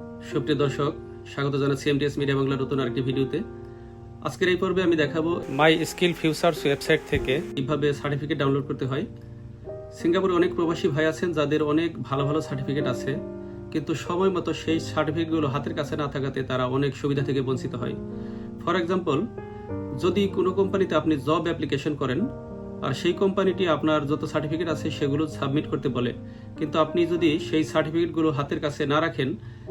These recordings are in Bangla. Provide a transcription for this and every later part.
সুপ্রিয় দর্শক স্বাগত জানাচ্ছি এমটিএস মিডিয়া বাংলার নতুন আরেকটি ভিডিওতে। আজকের এই পর্বে আমি দেখাবো মাই স্কিল ফিউচার্স ওয়েবসাইট থেকে। কীভাবে সার্টিফিকেট ডাউনলোড করতে হয়। সিঙ্গাপুরে অনেক প্রবাসী ভাই আছেন যাদের অনেক ভালো ভালো সার্টিফিকেট আছে কিন্তু সময় মতো সেই সার্টিফিকেটগুলো হাতের কাছে না থাকাতে তারা অনেক সুবিধা থেকে বঞ্চিত হয়। ফর এক্সাম্পল যদি কোনো কোম্পানিতে আপনি জব অ্যাপ্লিকেশন করেন আর সেই কোম্পানিটি আপনার যত সার্টিফিকেট আছে সেগুলো সাবমিট করতে বলে। কিন্তু আপনি যদি সেই সার্টিফিকেটগুলো হাতের কাছে না রাখেন,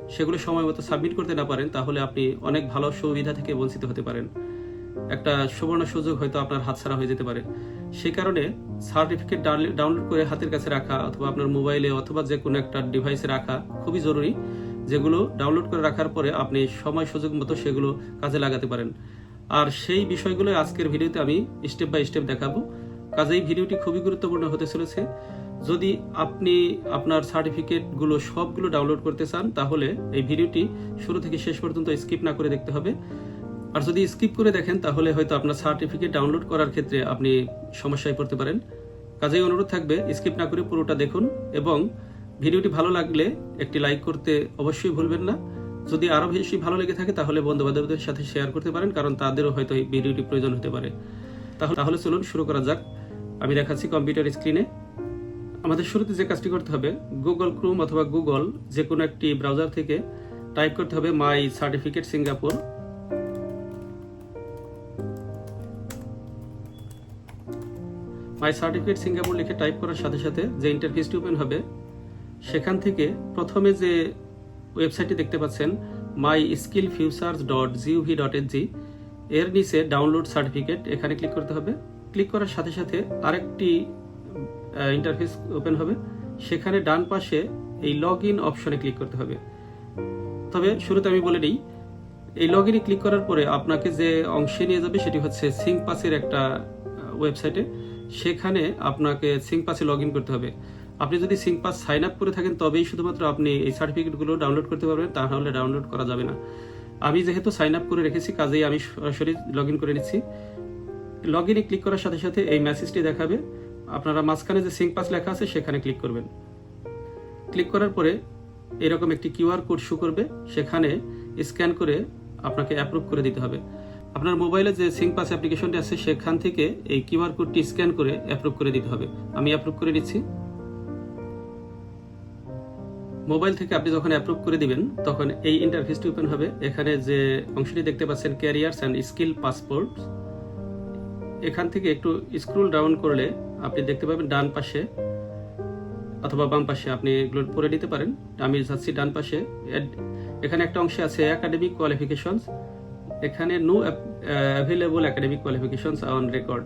সেগুলো সময় মতো সাবমিট করতে না পারেন, তাহলে আপনি অনেক ভালো সুবিধা থেকে বঞ্চিত হতে পারেন। একটা সুবর্ণ সুযোগ হয়তো আপনার হাতছাড়া হয়ে যেতে পারে। সেই কারণে সার্টিফিকেট ডাউনলোড করে হাতের কাছে রাখা অথবা আপনার মোবাইলে অথবা যে কোনো একটা ডিভাইসে রাখা খুবই জরুরি। যেগুলো ডাউনলোড করে রাখার পরে আপনি সময় সুযোগ মতো সেগুলো কাজে লাগাতে পারেন। আর সেই বিষয়গুলো আজকের ভিডিওতে আমি স্টেপ বাই স্টেপ দেখাবো। কাজেই ভিডিওটি খুবই গুরুত্বপূর্ণ হতে চলেছে। যদি আপনি আপনার সার্টিফিকেটগুলো সবগুলো ডাউনলোড করতে চান, তাহলে এই ভিডিওটি শুরু থেকে শেষ পর্যন্ত স্কিপ না করে দেখতে হবে। আর যদি স্কিপ করে দেখেন, তাহলে হয়তো আপনার সার্টিফিকেট ডাউনলোড করার ক্ষেত্রে আপনি সমস্যায় পড়তে পারেন। কাজেই অনুরোধ থাকবে, স্কিপ না করে পুরোটা দেখুন এবং ভিডিওটি ভালো লাগলে একটি লাইক করতে অবশ্যই ভুলবেন না। যদি আরও বেশি ভালো লেগে থাকে, তাহলে বন্ধু বান্ধবদের সাথে শেয়ার করতে পারেন, কারণ তাদেরও হয়তো এই ভিডিওটি প্রয়োজন হতে পারে। তাহলে চলুন শুরু করা যাক। আমি দেখাচ্ছি কম্পিউটার স্ক্রিনে। আমাদের শুরুতে যে কাজটি করতে হবে গুগল ক্রোম অথবা গুগল যে কোনো একটি ব্রাউজার থেকে টাইপ করতে হবে my certificate Singapore my certificate Singapore লিখে টাইপ করার সাথে সাথে যে ইন্টারফেসটি ওপেন হবে, সেখান থেকে প্রথমে যে ওয়েবসাইটটি দেখতে পাচ্ছেন my skill futures dot G O V dot এর নিচে ডাউনলোড সার্টিফিকেট এখানে ক্লিক করতে হবে। ক্লিক করার সাথে সাথে আরেকটি ইন্টারফেস ওপেন হবে। সেখানে ডান পাশে এই লগ ইন অপশনে ক্লিক করতে হবে। তবে শুরুতে আমি বলে নিই এই লগ ইনে ক্লিক করার পরে আপনাকে যে অংশে নিয়ে যাবে সেটি হচ্ছে সিঙ্ক পাসের একটা ওয়েবসাইটে সেখানে আপনাকে সিঙ্ক পাসে লগ ইন করতে হবে। আপনি যদি সিঙ্ক পাস সাইন আপ করে থাকেন, তবেই শুধুমাত্র আপনি এই সার্টিফিকেটগুলো ডাউনলোড করতে পারবেন, তা নাহলে ডাউনলোড করা যাবে না। আমি যেহেতু সাইন আপ করে রেখেছি, কাজেই আমি সরাসরি লগ ইন করে নিচ্ছি। লগ ইনে ক্লিক করার সাথে সাথে এই মেসেজটি দেখাবে। আপনারা মাঝখানে যে সিঙ্ক পাস লেখা আছে, সেখানে ক্লিক করবেন। ক্লিক করার পরে এরকম একটি কিউআর কোড শো করবে। সেখানে স্ক্যান করে আপনাকে অ্যাপ্রুভ করে দিতে হবে। আপনার মোবাইলে যে সিঙ্ক পাস অ্যাপ্লিকেশনটি আছে, সেখান থেকে এই কিউআর কোডটি স্ক্যান করে অ্যাপ্রুভ করে দিতে হবে। আমি অ্যাপ্রুভ করে নিচ্ছি। মোবাইল থেকে আপনি যখন অ্যাপ্রুভ করে দিবেন, তখন এই ইন্টারফেসটি ওপেন হবে। এখানে যে অংশটি দেখতে পাচ্ছেন ক্যারিয়ার্স অ্যান্ড স্কিল পাসপোর্ট এখান থেকে একটু স্ক্রল ডাউন করলে আপনি দেখতে পাবেন ডান পাশে, অথবা বাম পাশে আপনি এগুলো পড়ে নিতে পারেন। আমি যাচ্ছি ডান পাশে। এখানে একটা অংশে আছে একাডেমিক কোয়ালিফিকেশনস এখানে no available academic qualifications on record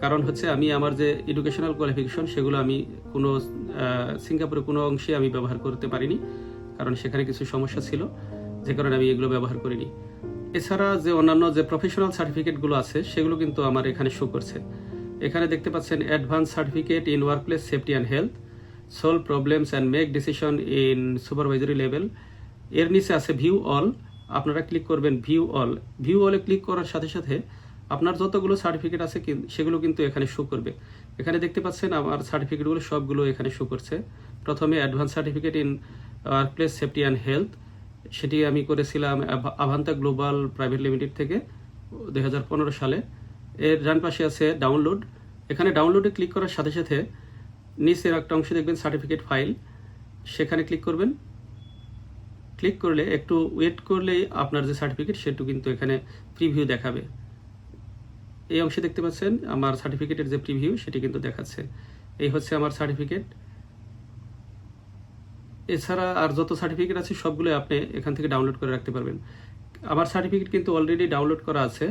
কারণ হচ্ছে আমি আমার যে এডুকেশনাল কোয়ালিফিকেশন সেগুলো আমি কোনো সিঙ্গাপুরে কোনো অংশে আমি ব্যবহার করতে পারিনি। কারণ সেখানে কিছু সমস্যা ছিল। যে কারণে আমি এগুলো ব্যবহার করিনি। এছাড়া যে অন্যান্য যে প্রফেশনাল সার্টিফিকেটগুলো আছে, সেগুলো কিন্তু আমার এখানে শো করছে। এখানে দেখতে পাচ্ছেন advance certificate in workplace safety and health solve problems and make decision in supervisory level এর নিচে আছে ভিউ অল আপনারা ক্লিক করবেন ভিউ অল ভিউ অলে ক্লিক করার সাথে সাথে আপনার যতগুলো সার্টিফিকেট আছে সেগুলো কিন্তু এখানে শো করবে। এখানে দেখতে পাচ্ছেন আমার সার্টিফিকেটগুলো সবগুলো এখানে শো করছে। প্রথমে advance certificate in workplace safety and health সেটি আমি করেছিলাম আভান্তা গ্লোবাল প্রাইভেট লিমিটেড থেকে দু হাজার পনেরো সালে। এর ডান পাশে আছে ডাউনলোড। এখানে ডাউনলোডে ক্লিক করার সাথে সাথে নিচের একটা অংশে দেখবেন সার্টিফিকেট ফাইল। সেখানে ক্লিক করবেন। ক্লিক করলে একটু ওয়েট করলেই আপনার যে সার্টিফিকেট সেটু কিন্তু এখানে প্রিভিউ দেখাবে। এই অংশে দেখতে পাচ্ছেন আমার সার্টিফিকেটের যে প্রিভিউ সেটি কিন্তু দেখাচ্ছে। এই হচ্ছে আমার সার্টিফিকেট। এছাড়া আর যত সার্টিফিকেট আছে সবগুলো আপনি এখান থেকে ডাউনলোড করে রাখতে পারবেন। আমার সার্টিফিকেট কিন্তু অলরেডি ডাউনলোড করা আছে।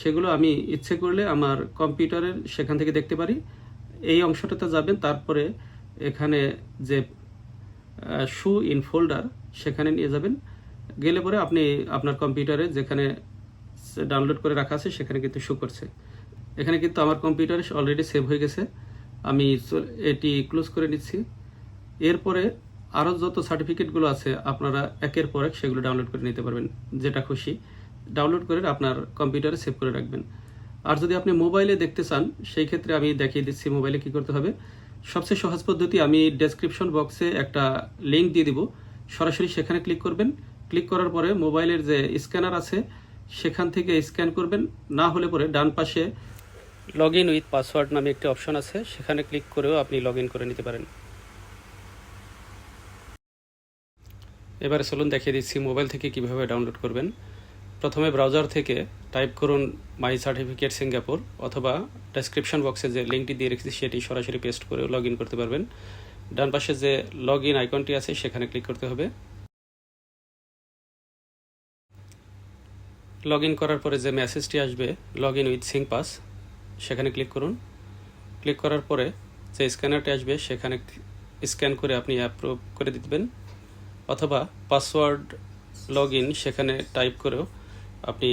সেগুলো আমি ইচ্ছে করলে আমার কম্পিউটারের সেখান থেকে দেখতে পারি। এই অংশটাতে যাবেন, তারপরে এখানে যে শু ইন ফোল্ডার সেখানে নিয়ে যাবেন। গেলে পরে আপনি আপনার কম্পিউটারে যেখানে ডাউনলোড করে রাখা আছে সেখানে কিন্তু শো করছে। এখানে কিন্তু আমার কম্পিউটারে অলরেডি সেভ হয়ে গেছে। আমি এটি ক্লোজ করে নিচ্ছি। এরপরে আরও যত সার্টিফিকেটগুলো আছে, আপনারা একের পর এক সেগুলো ডাউনলোড করে নিতে পারবেন, যেটা খুশি। ডাউনলোড করে আপনার কম্পিউটারে সেভ করে রাখবেন। আর যদি আপনি মোবাইলে দেখতে চান, সেই ক্ষেত্রে আমি দেখিয়ে দিচ্ছি মোবাইলে কি করতে হবে। সবচেয়ে সহজ পদ্ধতি আমি ডেসক্রিপশন বক্সে একটা লিঙ্ক দিয়ে দিব। সরাসরি সেখানে ক্লিক করবেন। ক্লিক করার পরে মোবাইলের যে স্ক্যানার আছে, সেখান থেকে স্ক্যান করবেন। না হলে পরে ডান পাশে লগ ইন উইথ পাসওয়ার্ড নামে একটি অপশন আছে, সেখানে ক্লিক করেও আপনি লগ করে নিতে পারেন। এবারে চলুন দেখিয়ে দিচ্ছি মোবাইল থেকে কীভাবে ডাউনলোড করবেন। প্রথমে ব্রাউজার থেকে টাইপ করুন মাই সার্টিফিকেট সিঙ্গাপুর অথবা ডেসক্রিপশন বক্সে যে লিঙ্কটি দিয়ে রেখেছি সেটি সরাসরি পেস্ট করে লগ ইন করতে পারবেন। ডান পাশে যে লগ ইন আইকনটি আছে, সেখানে ক্লিক করতে হবে। লগ ইন করার পরে যে মেসেজটি আসবে log in with Singpass সেখানে ক্লিক করুন। ক্লিক করার পরে যে স্ক্যানারটি আসবে, সেখানে স্ক্যান করে আপনি অ্যাপ্রুভ করে দিবেন। অথবা পাসওয়ার্ড লগ ইন সেখানে টাইপ করেও আপনি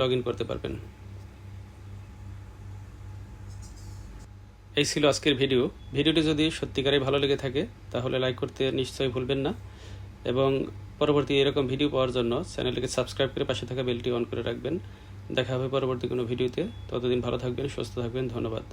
লগ ইন করতে পারবেন। এই ছিল আজকের ভিডিও। ভিডিওটি যদি সত্যিকারে ভালো লেগে থাকে, তাহলে লাইক করতে নিশ্চয়ই ভুলবেন না। এবং পরবর্তী এরকম ভিডিও পাওয়ার জন্য চ্যানেলটিকে সাবস্ক্রাইব করে পাশে থাকা বেলটি অন করে রাখবেন। দেখা হবে পরবর্তী কোনো ভিডিওতে। ততদিন ভালো থাকবেন, সুস্থ থাকবেন। ধন্যবাদ।